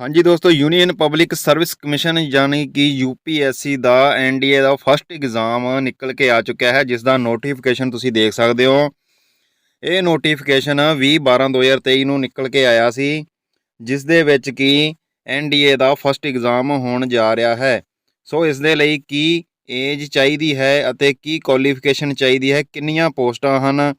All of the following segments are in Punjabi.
ਹਾਂਜੀ ਦੋਸਤੋ ਯੂਨੀਅਨ ਪਬਲਿਕ ਸਰਵਿਸ ਕਮਿਸ਼ਨ ਯਾਨੀ ਕਿ ਯੂਪੀਐਸਸੀ ਦਾ ਐਨਡੀਏ ਦਾ ਫਸਟ ਐਗਜ਼ਾਮ ਨਿਕਲ ਕੇ ਆ ਚੁੱਕਿਆ ਹੈ, ਜਿਸ ਦਾ ਨੋਟੀਫਿਕੇਸ਼ਨ ਤੁਸੀਂ ਦੇਖ ਸਕਦੇ ਹੋ। ਇਹ ਨੋਟੀਫਿਕੇਸ਼ਨ 20 12 2023 ਨੂੰ ਨਿਕਲ ਕੇ ਆਇਆ ਸੀ, ਜਿਸ ਦੇ ਵਿੱਚ ਕਿ ਐਨਡੀਏ ਦਾ ਫਸਟ ਐਗਜ਼ਾਮ ਹੋਣ ਜਾ ਰਿਹਾ ਹੈ। ਸੋ, ਇਸ ਦੇ ਲਈ ਕੀ ਏਜ ਚਾਹੀਦੀ ਹੈ ਅਤੇ ਕੀ ਕੁਆਲੀਫਿਕੇਸ਼ਨ ਚਾਹੀਦੀ ਹੈ, ਕਿੰਨੀਆਂ ਪੋਸਟਾਂ ਹਨ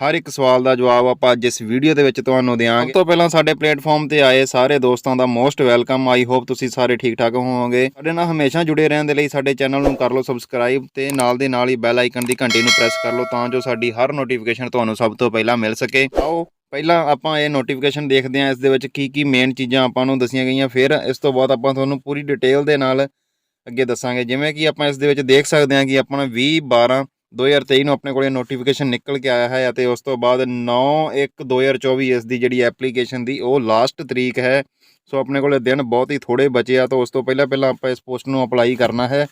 ਹਰ ਇੱਕ ਸਵਾਲ ਦਾ ਜਵਾਬ ਆਪਾਂ ਅੱਜ ਇਸ ਵੀਡੀਓ ਦੇ ਵਿੱਚ ਤੁਹਾਨੂੰ ਦਿਆਂਗੇ। ਸਭ ਤੋਂ ਪਹਿਲਾਂ ਸਾਡੇ ਪਲੇਟਫਾਰਮ ਤੇ ਆਏ ਸਾਰੇ ਦੋਸਤਾਂ ਦਾ ਮੋਸਟ ਵੈਲਕਮ। ਆਈ ਹੋਪ ਤੁਸੀਂ ਸਾਰੇ ਠੀਕ ਠਾਕ ਹੋਵੋਗੇ। ਸਾਡੇ ਨਾਲ ਹਮੇਸ਼ਾ ਜੁੜੇ ਰਹਿਣ ਦੇ ਲਈ ਸਾਡੇ ਚੈਨਲ ਨੂੰ ਕਰ ਲਓ ਸਬਸਕ੍ਰਾਈਬ ਤੇ ਨਾਲ ਦੇ ਨਾਲ ਹੀ ਬੈਲ ਆਈਕਨ ਦੀ ਘੰਟੀ ਨੂੰ ਪ੍ਰੈਸ ਕਰ ਲਓ ਤਾਂ ਜੋ ਸਾਡੀ ਹਰ ਨੋਟੀਫਿਕੇਸ਼ਨ ਤੁਹਾਨੂੰ ਸਭ ਤੋਂ ਪਹਿਲਾਂ ਮਿਲ ਸਕੇ। ਆਓ, ਪਹਿਲਾਂ ਆਪਾਂ ਇਹ ਨੋਟੀਫਿਕੇਸ਼ਨ ਦੇਖਦੇ ਹਾਂ। ਇਸ ਦੇ ਵਿੱਚ ਕੀ ਕੀ ਮੇਨ ਚੀਜ਼ਾਂ ਆਪਾਂ ਨੂੰ ਦੱਸੀਆਂ ਗਈਆਂ। ਫਿਰ ਇਸ ਤੋਂ ਬਾਅਦ ਆਪਾਂ ਤੁਹਾਨੂੰ ਪੂਰੀ ਡਿਟੇਲ ਦੇ ਨਾਲ ਅੱਗੇ ਦੱਸਾਂਗੇ। ਜਿਵੇਂ ਕਿ ਆਪਾਂ ਇਸ ਦੇ ਵਿੱਚ ਦੇਖ ਸਕਦੇ ਹਾਂ ਕਿ ਆਪਣਾ 20 12 2023 ਨੂੰ ਆਪਣੇ ਕੋਲੇ ਨੋਟੀਫਿਕੇਸ਼ਨ ਨਿਕਲ ਕੇ ਆਇਆ ਹੈ ਅਤੇ ਉਸ ਤੋਂ ਬਾਅਦ 9 1 2024 ਇਸ ਦੀ ਜਿਹੜੀ ਐਪਲੀਕੇਸ਼ਨ ਦੀ ਉਹ ਲਾਸਟ ਤਰੀਕ ਹੈ। ਸੋ ਆਪਣੇ ਕੋਲੇ ਦਿਨ ਬਹੁਤ ਹੀ ਥੋੜੇ ਬਚੇ ਆ, ਤਾਂ ਉਸ ਤੋਂ ਪਹਿਲਾਂ ਪਹਿਲਾਂ ਆਪਾਂ ਇਸ ਪੋਸਟ ਨੂੰ ਅਪਲਾਈ ਕਰਨਾ ਹੈ।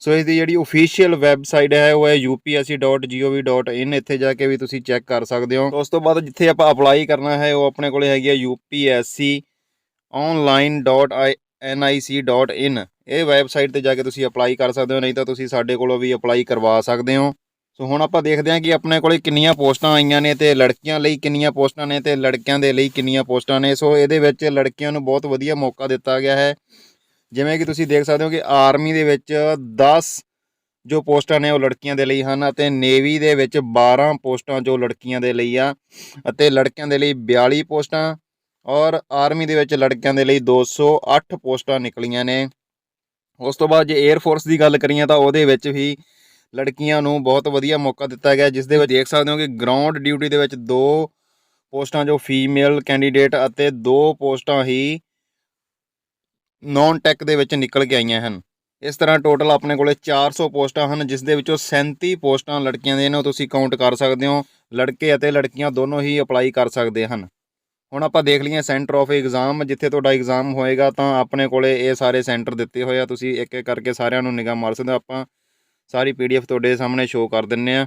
ਸੋ ਇਸ ਦੀ ਜਿਹੜੀ ਅਫੀਸ਼ੀਅਲ ਵੈਬਸਾਈਟ ਹੈ, ਉਹ ਹੈ upsc.gov.in ਇੱਥੇ ਜਾ ਕੇ ਵੀ ਤੁਸੀਂ ਚੈੱਕ ਕਰ ਸਕਦੇ ਹੋ। ਉਸ ਤੋਂ ਬਾਅਦ ਜਿੱਥੇ ਆਪਾਂ ਅਪਲਾਈ ਕਰਨਾ ਹੈ, ਉਹ ਆਪਣੇ ਕੋਲੇ ਹੈਗੀ ਹੈ upsc.online.nic.in ਇਹ ਵੈਬਸਾਈਟ ਤੇ ਜਾ ਕੇ ਤੁਸੀਂ ਅਪਲਾਈ ਕਰ ਸਕਦੇ ਹੋ, ਨਹੀਂ ਤਾਂ ਤੁਸੀਂ ਸਾਡੇ ਕੋਲੋਂ ਵੀ ਅਪਲਾਈ ਕਰਵਾ ਸਕਦੇ ਹੋ। ਸੋ ਹੁਣ ਆਪਾਂ ਦੇਖਦੇ ਹਾਂ ਕਿ ਆਪਣੇ ਕੋਲੇ ਕਿੰਨੀਆਂ ਪੋਸਟਾਂ ਆਈਆਂ ਨੇ ਤੇ ਲੜਕੀਆਂ ਲਈ ਕਿੰਨੀਆਂ ਪੋਸਟਾਂ ਨੇ ਤੇ ਲੜਕਿਆਂ ਦੇ ਲਈ ਕਿੰਨੀਆਂ ਪੋਸਟਾਂ ਨੇ। ਸੋ ਇਹਦੇ ਵਿੱਚ ਲੜਕੀਆਂ ਨੂੰ ਬਹੁਤ ਵਧੀਆ ਮੌਕਾ ਦਿੱਤਾ ਗਿਆ ਹੈ। ਜਿਵੇਂ ਕਿ ਤੁਸੀਂ ਦੇਖ ਸਕਦੇ ਹੋ ਕਿ ਆਰਮੀ ਦੇ ਵਿੱਚ 10 ਜੋ ਪੋਸਟਾਂ ਨੇ ਉਹ ਲੜਕੀਆਂ ਦੇ ਲਈ ਹਨ ਅਤੇ ਨੇਵੀ ਦੇ ਵਿੱਚ 12 ਪੋਸਟਾਂ ਜੋ ਲੜਕੀਆਂ ਦੇ ਲਈ ਆ ਅਤੇ ਲੜਕਿਆਂ ਦੇ ਲਈ 42 ਪੋਸਟਾਂ ਔਰ ਆਰਮੀ ਦੇ ਵਿੱਚ ਲੜਕਿਆਂ ਦੇ ਲਈ 208 ਪੋਸਟਾਂ ਨਿਕਲੀਆਂ ਨੇ। ਉਸ ਤੋਂ ਬਾਅਦ ਜੇ 에ਅਰ ਫੋਰਸ ਦੀ ਗੱਲ ਕਰੀਏ ਤਾਂ ਉਹਦੇ ਵਿੱਚ ਵੀ ਲੜਕੀਆਂ ਨੂੰ ਬਹੁਤ ਵਧੀਆ ਮੌਕਾ ਦਿੱਤਾ ਗਿਆ, ਜਿਸ ਦੇ ਵਿੱਚ ਦੇਖ ਸਕਦੇ ਹੋ ਕਿ ਗਰਾਊਂਡ ਡਿਊਟੀ ਦੇ ਵਿੱਚ ਦੋ ਪੋਸਟਾਂ, ਜੋ ਫੀਮੇਲ ਕੈਂਡੀਡੇਟ ਅਤੇ ਦੋ ਪੋਸਟਾਂ ਹੀ ਨੌਨ ਟੈਕ ਦੇ ਵਿੱਚ ਨਿਕਲ ਕੇ ਆਈਆਂ ਹਨ। ਇਸ ਤਰ੍ਹਾਂ ਟੋਟਲ ਆਪਣੇ ਕੋਲੇ 400 ਪੋਸਟਾਂ ਹਨ, ਜਿਸ ਦੇ ਵਿੱਚੋਂ 37 ਪੋਸਟਾਂ ਲੜਕੀਆਂ ਦੀਆਂ ਨੇ, ਉਹ ਤੁਸੀਂ ਕਾਊਂਟ ਕਰ ਸਕਦੇ ਹੋ। ਲੜਕੇ ਅਤੇ ਲੜਕੀਆਂ ਦੋਨੋਂ ਹੀ ਅਪਲਾਈ ਕਰ ਸਕਦੇ ਹਨ। ਹੁਣ ਆਪਾਂ ਦੇਖ ਲਈਏ ਸੈਂਟਰ ਆਫ ਐਗਜ਼ਾਮ ਜਿੱਥੇ ਤੁਹਾਡਾ ਐਗਜ਼ਾਮ ਹੋਏਗਾ ਤਾਂ ਆਪਣੇ ਕੋਲੇ ਇਹ ਸਾਰੇ ਸੈਂਟਰ ਦਿੱਤੇ ਹੋਏ ਆ। ਤੁਸੀਂ ਇੱਕ ਇੱਕ ਕਰਕੇ ਸਾਰਿਆਂ ਨੂੰ ਨਿਗਾਹ ਮਾਰ ਸਕਦੇ ਹੋ। ਆਪਾਂ ਸਾਰੀ ਪੀਡੀਐਫ ਤੁਹਾਡੇ ਸਾਹਮਣੇ ਸ਼ੋਅ ਕਰ ਦਿੰਨੇ ਆ।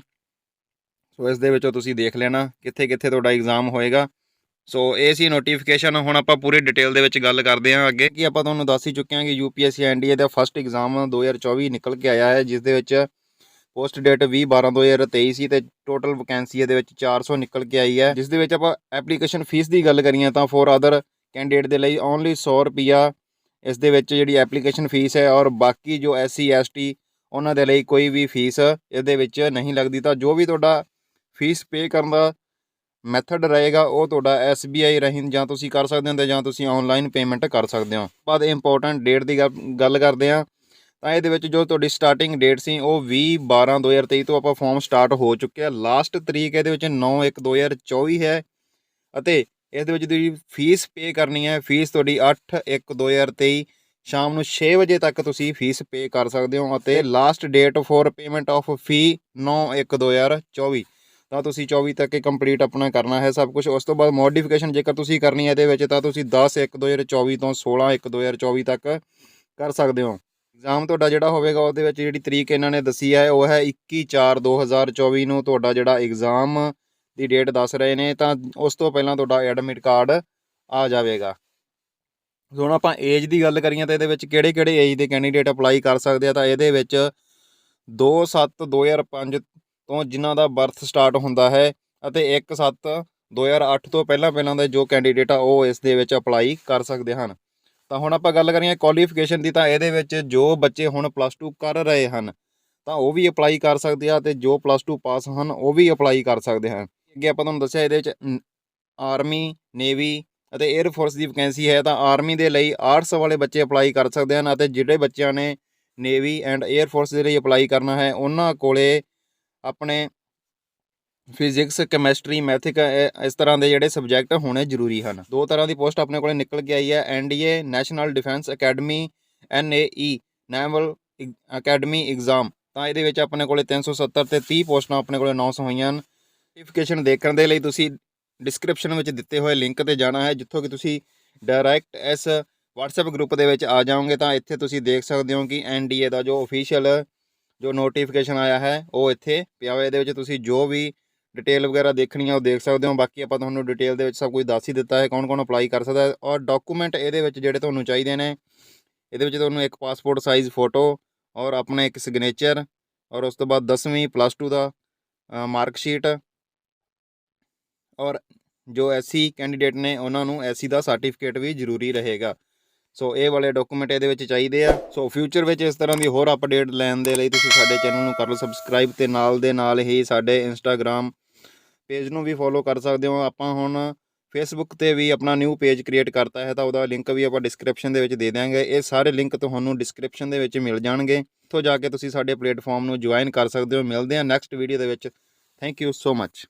ਸੋ ਇਸ ਦੇ ਵਿੱਚੋਂ ਤੁਸੀਂ ਦੇਖ ਲੈਣਾ ਕਿੱਥੇ ਕਿੱਥੇ ਤੁਹਾਡਾ ਐਗਜ਼ਾਮ ਹੋਏਗਾ। ਸੋ ਇਹ ਸੀ ਨੋਟੀਫਿਕੇਸ਼ਨ ਹੁਣ ਆਪਾਂ ਪੂਰੀ ਡਿਟੇਲ ਦੇ ਵਿੱਚ ਗੱਲ ਕਰਦੇ ਹਾਂ ਅੱਗੇ। ਕਿ ਆਪਾਂ ਤੁਹਾਨੂੰ ਦੱਸ ਹੀ ਚੁੱਕੇ ਹਾਂ ਕਿ ਯੂਪੀਐਸਸੀ ਐਨਡੀਏ ਦਾ ਫਸਟ ਐਗਜ਼ਾਮ 2024 ਨਿਕਲ ਕੇ ਆਇਆ ਹੈ, ਜਿਸ ਦੇ ਵਿੱਚ ਪੋਸਟ ਡੇਟ 20 12 2023 ਸੀ ਤੇ ਟੋਟਲ ਵੈਕੈਂਸੀ ਇਹਦੇ ਵਿੱਚ 400 ਨਿਕਲ ਕੇ ਆਈ ਹੈ। ਜਿਸ ਦੇ ਵਿੱਚ ਆਪਾਂ ਐਪਲੀਕੇਸ਼ਨ ਫੀਸ ਦੀ ਗੱਲ ਕਰੀਏ ਤਾਂ ਫੋਰ ਅਦਰ ਕੈਂਡੀਡੇਟ ਦੇ ਲਈ ਓਨਲੀ 100 ਰੁਪਿਆ ਇਸ ਦੇ ਵਿੱਚ ਜਿਹੜੀ ਐਪਲੀਕੇਸ਼ਨ ਫੀਸ ਹੈ ਔਰ ਬਾਕੀ ਜੋ ਐਸਸੀ ਐਸਟੀ ਉਹਨਾਂ ਦੇ ਲਈ ਕੋਈ ਵੀ ਫੀਸ ਇਹਦੇ ਵਿੱਚ ਨਹੀਂ ਲੱਗਦੀ। ਤਾਂ ਜੋ ਵੀ ਤੁਹਾਡਾ ਫੀਸ ਪੇ ਕਰਨ ਦਾ ਮੈਥਡ ਰਹੇਗਾ, ਉਹ ਤੁਹਾਡਾ SBI ਰਾਹੀਂ ਜਾਂ ਤੁਸੀਂ ਕਰ ਸਕਦੇ ਹੋ ਤੇ ਜਾਂ ਤੁਸੀਂ ਆਨਲਾਈਨ ਪੇਮੈਂਟ ਕਰ ਸਕਦੇ ਹੋ। ਬਾਅਦ ਇੰਪੋਰਟੈਂਟ ਡੇਟ ਦੀ ਗੱਲ- ਗੱਲ ਕਰਦੇ ਹਾਂ। ਤਾਂ ਇਹਦੇ ਵਿੱਚ ਜੋ ਤੁਹਾਡੀ ਸਟਾਰਟਿੰਗ ਡੇਟ ਸੀ, ਉਹ 20 12 2023 ਤੋਂ ਆਪਾਂ ਫਾਰਮ ਸਟਾਰਟ ਹੋ ਚੁੱਕਿਆ। ਲਾਸਟ ਤਰੀਕ ਇਹਦੇ ਵਿੱਚ 9 1 2024 ਹੈ ਅਤੇ ਇਸ ਦੇ ਵਿੱਚ ਤੁਸੀਂ ਫੀਸ ਪੇ ਕਰਨੀ ਹੈ। ਫੀਸ ਤੁਹਾਡੀ 8 1 2023 ਸ਼ਾਮ ਨੂੰ 6 ਵਜੇ ਤੱਕ ਤੁਸੀਂ ਫੀਸ ਪੇ ਕਰ ਸਕਦੇ ਹੋ ਅਤੇ last date for payment of fee 9 1 2024 ਤਾਂ ਤੁਸੀਂ 24 ਤੱਕ ਇਹ ਕੰਪਲੀਟ ਆਪਣਾ ਕਰਨਾ ਹੈ ਸਭ ਕੁਝ ਉਸ ਤੋਂ ਬਾਅਦ ਮੋਡੀਫਿਕੇਸ਼ਨ ਜੇਕਰ ਤੁਸੀਂ ਕਰਨੀ ਹੈ ਇਹਦੇ ਵਿੱਚ, ਤਾਂ ਤੁਸੀਂ 10 1 2024 ਤੋਂ 16 1 2024 ਤੱਕ ਕਰ ਸਕਦੇ ਹੋ। ਐਗਜ਼ਾਮ ਤੁਹਾਡਾ ਜਿਹੜਾ ਹੋਵੇਗਾ ਉਹਦੇ ਵਿੱਚ ਜਿਹੜੀ ਤਰੀਕ ਇਹਨਾਂ ਨੇ ਦੱਸੀ ਹੈ, ਉਹ ਹੈ 21 4 2024 ਨੂੰ ਤੁਹਾਡਾ ਜਿਹੜਾ ਐਗਜ਼ਾਮ ਦੀ ਡੇਟ ਦੱਸ ਰਹੇ ਨੇ, ਤਾਂ ਉਸ ਤੋਂ ਪਹਿਲਾਂ ਤੁਹਾਡਾ ਐਡਮਿਟ ਕਾਰਡ ਆ ਜਾਵੇਗਾ। ਹੁਣ ਆਪਾਂ ਏਜ ਦੀ ਗੱਲ ਕਰੀਏ ਤਾਂ ਇਹਦੇ ਵਿੱਚ ਕਿਹੜੇ ਕਿਹੜੇ ਏਜ ਦੇ ਕੈਂਡੀਡੇਟ ਅਪਲਾਈ ਕਰ ਸਕਦੇ ਆ, ਤਾਂ ਇਹਦੇ ਵਿੱਚ 2 7 2005 ਤੋਂ ਜਿਨ੍ਹਾਂ ਦਾ ਬਰਥ ਸਟਾਰਟ ਹੁੰਦਾ ਹੈ ਅਤੇ 1 7 2008 ਤੋਂ ਪਹਿਲਾਂ ਪਹਿਲਾਂ ਦੇ ਜੋ ਕੈਂਡੀਡੇਟ ਆ, ਉਹ ਇਸ ਦੇ ਵਿੱਚ ਅਪਲਾਈ ਕਰ ਸਕਦੇ ਹਨ। ਤਾਂ ਹੁਣ ਆਪਾਂ ਗੱਲ ਕਰੀਏ ਕੁਆਲੀਫਿਕੇਸ਼ਨ ਦੀ ਤਾਂ ਇਹਦੇ ਵਿੱਚ ਜੋ ਬੱਚੇ ਹੁਣ ਪਲੱਸ 2 ਕਰ ਰਹੇ ਹਨ, ਤਾਂ ਉਹ ਵੀ ਅਪਲਾਈ ਕਰ ਸਕਦੇ ਆ ਤੇ ਜੋ ਪਲੱਸ 2 ਪਾਸ ਹਨ, ਉਹ ਵੀ ਅਪਲਾਈ ਕਰ ਸਕਦੇ ਹਨ। ਅੱਗੇ ਆਪਾਂ ਤੁਹਾਨੂੰ ਦੱਸਿਆ ਇਹਦੇ ਵਿੱਚ ਆਰਮੀ ਨੇਵੀ ਅਤੇ 에ਅਰ ਫੋਰਸ ਦੀ ਵੈਕੈਂਸੀ ਹੈ, ਤਾਂ ਆਰਮੀ ਦੇ ਲਈ ਆਰਟਸ ਵਾਲੇ ਬੱਚੇ ਅਪਲਾਈ ਕਰ ਸਕਦੇ ਹਨ ਅਤੇ ਜਿਹੜੇ ਬੱਚਿਆਂ ਨੇ ਨੇਵੀ ਐਂਡ 에ਅਰ ਫੋਰਸ ਦੇ ਲਈ ਅਪਲਾਈ ਕਰਨਾ ਹੈ, ਉਹਨਾਂ ਕੋਲੇ ਆਪਣੇ ਫਿਜ਼ਿਕਸ ਕੈਮਿਸਟਰੀ ਮੈਥਿਕ ਇਸ ਤਰ੍ਹਾਂ ਦੇ ਜਿਹੜੇ ਸਬਜੈਕਟ ਹੋਣੇ ਜ਼ਰੂਰੀ ਹਨ। ਦੋ ਤਰ੍ਹਾਂ ਦੀ ਪੋਸਟ ਆਪਣੇ ਕੋਲੇ ਨਿਕਲ ਕੇ ਆਈ ਹੈ NDA National Defence Academy NAE Naval Academy exam ਤਾਂ ਇਹਦੇ ਵਿੱਚ ਆਪਣੇ ਕੋਲੇ 370 ਤੇ 30 ਪੋਸਟਾਂ ਆਪਣੇ ਕੋਲੇ ਅਨਾਉਂਸ ਹੋਈਆਂ ਹਨ। ਨੋਟੀਫਿਕੇਸ਼ਨ ਦੇਖਣ ਦੇ ਲਈ ਤੁਸੀਂ ਡਿਸਕ੍ਰਿਪਸ਼ਨ ਵਿੱਚ ਦਿੱਤੇ ਹੋਏ ਲਿੰਕ ਤੇ ਜਾਣਾ ਹੈ, ਜਿੱਥੋਂ ਕਿ ਤੁਸੀਂ ਡਾਇਰੈਕਟ ਇਸ WhatsApp ਗਰੁੱਪ ਦੇ ਵਿੱਚ ਆ ਜਾਓਗੇ, ਤਾਂ ਇੱਥੇ ਤੁਸੀਂ ਦੇਖ ਸਕਦੇ ਹੋ ਕਿ ਐਨਡੀਏ ਦਾ ਜੋ ਅਫੀਸ਼ੀਅਲ ਜੋ ਨੋਟੀਫਿਕੇਸ਼ਨ ਆਇਆ ਹੈ, ਉਹ ਇੱਥੇ ਪਿਆ ਹੋਇਆ। ਇਹਦੇ ਵਿੱਚ ਤੁਸੀਂ ਜੋ ਵੀ ਡਿਟੇਲ ਵਗੈਰਾ ਦੇਖਣੀ ਆ ਉਹ ਦੇਖ ਸਕਦੇ ਹੋ। ਬਾਕੀ ਆਪਾਂ ਤੁਹਾਨੂੰ ਡਿਟੇਲ ਦੇ ਵਿੱਚ ਸਭ ਕੁਝ ਦੱਸ ਹੀ ਦਿੱਤਾ ਹੈ ਕੌਣ ਕੌਣ ਅਪਲਾਈ ਕਰ ਸਕਦਾ ਹੈ। ਔਰ ਡਾਕੂਮੈਂਟ ਇਹਦੇ ਵਿੱਚ ਜਿਹੜੇ ਤੁਹਾਨੂੰ ਚਾਹੀਦੇ ਨੇ, ਇਹਦੇ ਵਿੱਚ ਤੁਹਾਨੂੰ ਇੱਕ ਪਾਸਪੋਰਟ ਸਾਈਜ਼ ਫੋਟੋ ਔਰ ਆਪਣਾ ਇੱਕ ਸਿਗਨੇਚਰ ਔਰ ਉਸ ਤੋਂ ਬਾਅਦ 10ਵੀਂ ਪਲੱਸ 2 ਦਾ ਮਾਰਕ ਸ਼ੀਟ ਔਰ ਜੋ ਐਸਸੀ ਕੈਂਡੀਡੇਟ ਨੇ, ਉਹਨਾਂ ਨੂੰ ਐਸਸੀ ਦਾ ਸਰਟੀਫਿਕੇਟ ਵੀ ਜ਼ਰੂਰੀ ਰਹੇਗਾ। ਸੋ ਇਹ ਵਾਲੇ ਡਾਕੂਮੈਂਟ ਇਹਦੇ ਵਿੱਚ ਚਾਹੀਦੇ ਆ। ਸੋ ਫਿਊਚਰ ਵਿੱਚ ਇਸ ਤਰ੍ਹਾਂ ਦੀ ਹੋਰ ਅਪਡੇਟ ਲੈਣ ਦੇ ਲਈ ਤੁਸੀਂ ਸਾਡੇ ਚੈਨਲ ਨੂੰ ਕਰ ਲਓ ਸਬਸਕ੍ਰਾਈਬ ਤੇ ਨਾਲ ਦੇ ਨਾਲ ਹੀ ਸਾਡੇ ਇੰਸਟਾਗ੍ਰam ਪੇਜ ਨੂੰ ਵੀ ਫੋਲੋ ਕਰ ਸਕਦੇ ਹੋ। ਆਪਾਂ ਹੁਣ ਫੇਸਬੁੱਕ ਤੇ ਵੀ ਆਪਣਾ ਨਿਊ ਪੇਜ ਕ੍ਰੀਏਟ ਕਰਤਾ ਹੈ ਤਾਂ ਉਹਦਾ ਲਿੰਕ ਵੀ ਆਪਾਂ ਡਿਸਕ੍ਰਿਪਸ਼ਨ ਦੇ ਵਿੱਚ ਦੇ ਦਿਆਂਗੇ। ਇਹ ਸਾਰੇ ਲਿੰਕ ਤੁਹਾਨੂੰ ਡਿਸਕ੍ਰਿਪਸ਼ਨ ਦੇ ਵਿੱਚ ਮਿਲ ਜਾਣਗੇ। ਇੱਥੋਂ ਜਾ ਕੇ ਤੁਸੀਂ ਸਾਡੇ ਪਲੇਟਫਾਰਮ ਨੂੰ ਜੁਆਇਨ ਕਰ ਸਕਦੇ ਹੋ। ਮਿਲਦੇ ਹਾਂ ਨੈਕਸਟ ਵੀਡੀਓ ਦੇ ਵਿੱਚ। Thank you so much